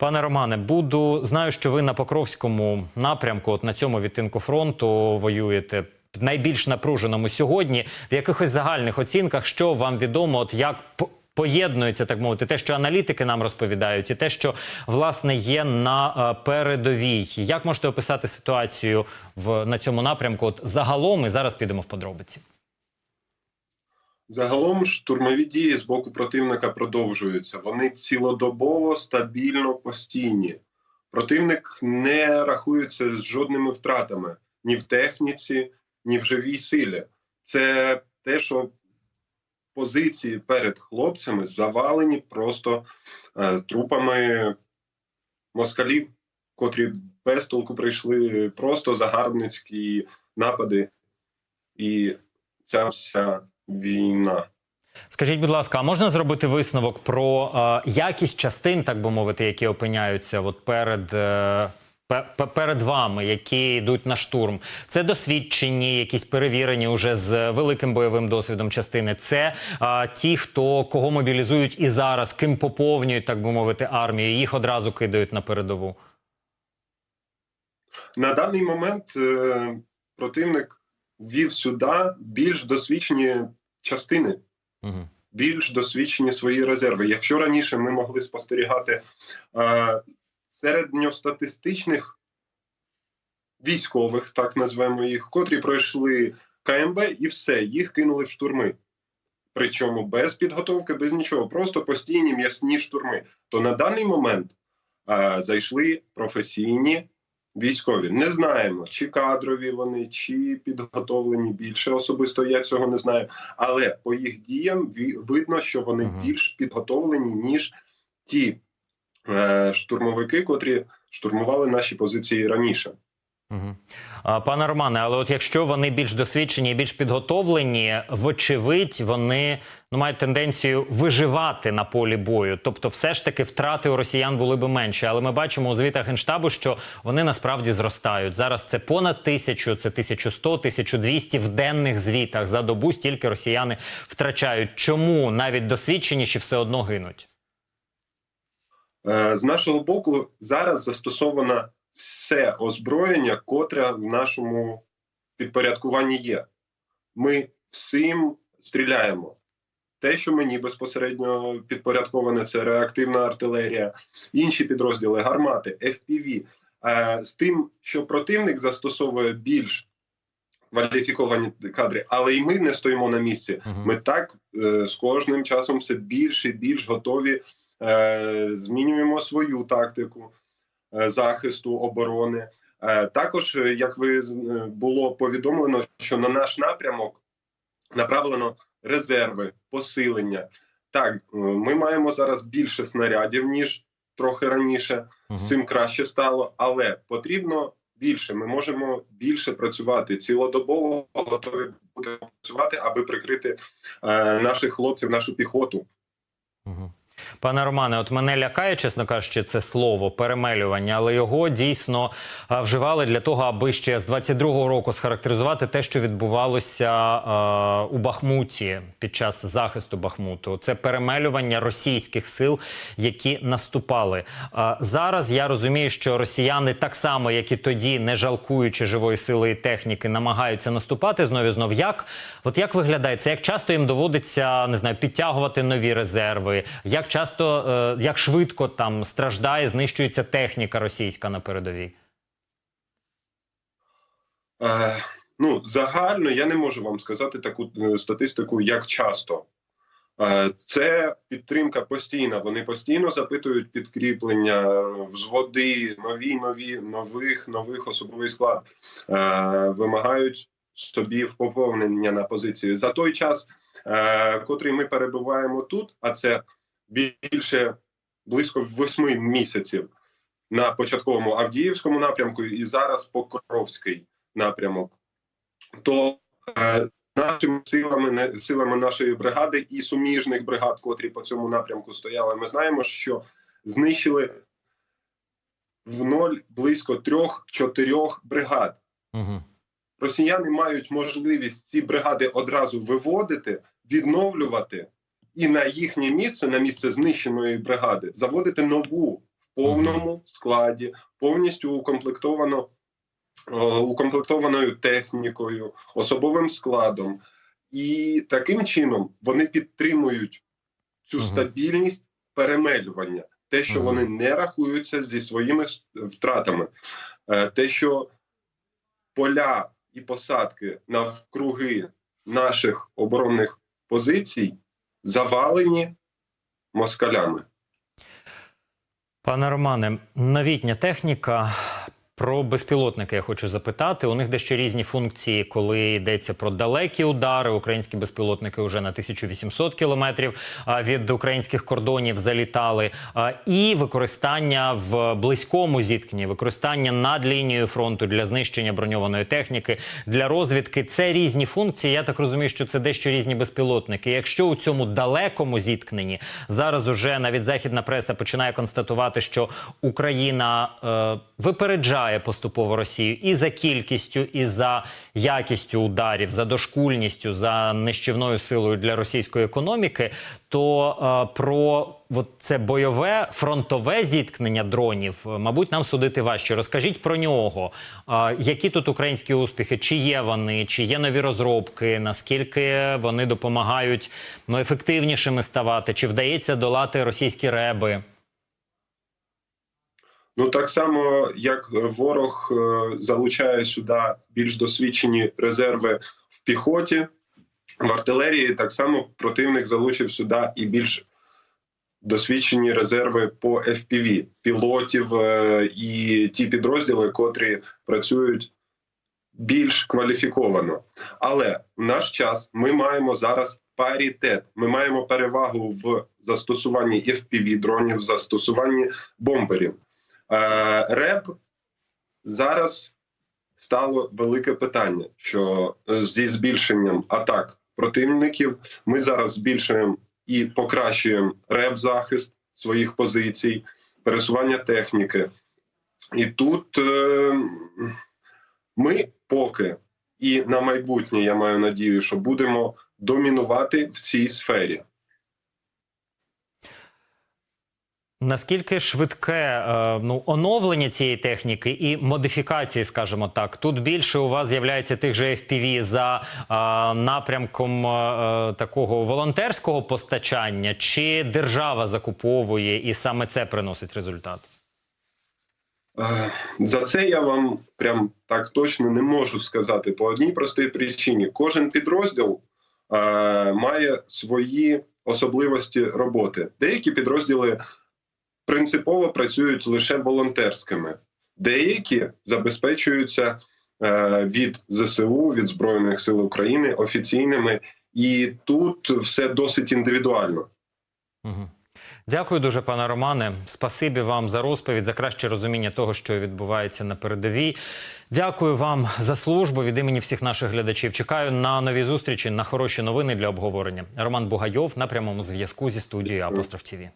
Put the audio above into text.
Пане Романе, буду знаю, що ви на Покровському напрямку, от на цьому відтинку фронту воюєте. Найбільш напруженому сьогодні в якихось загальних оцінках, що вам відомо, от як поєднується, так мовити, те, що аналітики нам розповідають, і те, що власне є на е, передовій. Як можете описати ситуацію в на цьому напрямку? От загалом, і зараз підемо в подробиці. Загалом штурмові дії з боку противника продовжуються. Вони цілодобово, стабільно, постійні. Противник не рахується з жодними втратами ні в техніці, ні в живій силі. Це те, що позиції перед хлопцями завалені просто е, трупами москалів, котрі без толку прийшли просто загарбницькі напади. І ця вся війна. Скажіть, будь ласка, а можна зробити висновок про е, якість частин, так би мовити, які опиняються от перед, е, пе- пе- перед вами, які йдуть на штурм? Це досвідчені, якісь перевірені уже з великим бойовим досвідом частини. Це е, ті, хто кого мобілізують і зараз, ким поповнюють, так би мовити, армію, їх одразу кидають на передову. На даний момент е, противник ввів сюди більш досвідчені частини, Угу. більш досвідчені свої резерви. Якщо раніше ми могли спостерігати е, середньостатистичних військових, так назвемо їх, котрі пройшли КМБ і все, їх кинули в штурми. Причому без підготовки, без нічого, просто постійні м'ясні штурми. То на даний момент е, зайшли професійні військові. Не знаємо, чи кадрові вони, чи підготовлені більше. Особисто я цього не знаю. Але по їх діям видно, що вони Мгм. більш підготовлені, ніж ті е, штурмовики, котрі штурмували наші позиції раніше. Пане Романе, але от якщо вони більш досвідчені і більш підготовлені, вочевидь, вони ну мають тенденцію виживати на полі бою. Тобто, все ж таки втрати у росіян були би менші. Але ми бачимо у звітах генштабу, що вони насправді зростають. Зараз це понад тисячу, це 1100, 1200 в денних звітах за добу. Стільки росіяни втрачають. Чому навіть досвідченіші все одно гинуть? Е, З нашого боку зараз застосовано все озброєння, котре в нашому підпорядкуванні є. Ми всім стріляємо. Те, що мені безпосередньо підпорядковане, це реактивна артилерія, інші підрозділи, гармати, FPV. Е, З тим, що противник застосовує більш кваліфіковані кадри, але і ми не стоїмо на місці. Ми так е, з кожним часом все більше і більш готові е, змінюємо свою тактику захисту оборони. Е, також, е, як ви е, було повідомлено, що на наш напрямок направлено резерви, посилення. Так, е, ми маємо зараз більше снарядів ніж трохи раніше. З цим краще стало, але потрібно більше. Ми можемо більше працювати цілодобово готові будемо працювати, аби прикрити е, наших хлопців, нашу піхоту. Мгм. Пане Романе, от мене лякає, чесно кажучи, це слово перемелювання, але його дійсно вживали для того, аби ще з 22-го року схарактеризувати те, що відбувалося а, у Бахмуті під час захисту Бахмуту. Це перемелювання російських сил, які наступали. А, зараз я розумію, що росіяни так само, як і тоді, не жалкуючи живої сили і техніки, намагаються наступати знов і знов. Як от як виглядає це? Як часто їм доводиться не знаю, підтягувати нові резерви? Як часто, е, як швидко там страждає, знищується техніка російська на передовій? Е, ну, загально я не можу вам сказати таку е, статистику, як часто. Е, це підтримка постійна. Вони постійно запитують підкріплення, взводи, нові, нові, нових, нових особовий склад, вимагають собі поповнення на позиції. За той час, котрий ми перебуваємо тут, а це більше близько восьми місяців на початковому Авдіївському напрямку і зараз Покровський напрямок, то е, нашими силами, не, силами нашої бригади і суміжних бригад, котрі по цьому напрямку стояли, ми знаємо, що знищили в ноль близько трьох-чотирьох бригад. Угу. Росіяни мають можливість ці бригади одразу виводити, відновлювати і на їхнє місце, на місце знищеної бригади, заводити нову в повному складі, повністю укомплектовано е, укомплектованою технікою, особовим складом, і таким чином вони підтримують цю стабільність перемелювання, те, що вони не рахуються зі своїми втратами, Е, те, що поля і посадки навкруги наших оборонних позицій завалені москалями. Пане Романе, новітня техніка. Про безпілотники я хочу запитати. У них дещо різні функції, коли йдеться про далекі удари. Українські безпілотники вже на 1800 кілометрів від українських кордонів залітали. І використання в близькому зіткненні, використання над лінією фронту для знищення броньованої техніки, для розвідки. Це різні функції. Я так розумію, що це дещо різні безпілотники. Якщо у цьому далекому зіткненні зараз уже навіть західна преса починає констатувати, що Україна е, випереджає поступово Росію і за кількістю, і за якістю ударів, за дошкульністю, за нищівною силою для російської економіки, то е, про от це бойове фронтове зіткнення дронів, е, мабуть, нам судити важче. Розкажіть про нього. Е, які тут українські успіхи? Чи є вони, чи є нові розробки? Наскільки вони допомагають ну, ефективнішими ставати? Чи вдається долати російські реби? Ну так само, як ворог е, залучає сюди більш досвідчені резерви в піхоті, в артилерії, так само противник залучив сюди і більш досвідчені резерви по FPV, пілотів е, і ті підрозділи, котрі працюють більш кваліфіковано. Але в наш час ми маємо зараз паритет. Ми маємо перевагу в застосуванні FPV дронів, в застосуванні бомберів. Е, РЕБ зараз стало велике питання, що е, зі збільшенням атак противників ми зараз збільшуємо і покращуємо РЕБ захист своїх позицій, пересування техніки. І тут е, ми поки і на майбутнє, я маю надію, що будемо домінувати в цій сфері. Наскільки швидке е, ну, оновлення цієї техніки і модифікації, скажімо так, тут більше у вас з'являється тих же FPV за е, напрямком е, такого волонтерського постачання, чи держава закуповує і саме це приносить результат? За це я вам прям так точно не можу сказати по одній простій причині. Кожен підрозділ має свої особливості роботи. Деякі підрозділи принципово працюють лише волонтерськими, деякі забезпечуються е, від ЗСУ, від Збройних сил України офіційними, і тут все досить індивідуально. Угу. Дякую дуже, пане Романе. Спасибі вам за розповідь, за краще розуміння того, що відбувається на передовій. Дякую вам за службу від імені всіх наших глядачів. Чекаю на нові зустрічі, на хороші новини для обговорення. Роман Бугайов на прямому зв'язку зі студією Апостроф ТІВІ.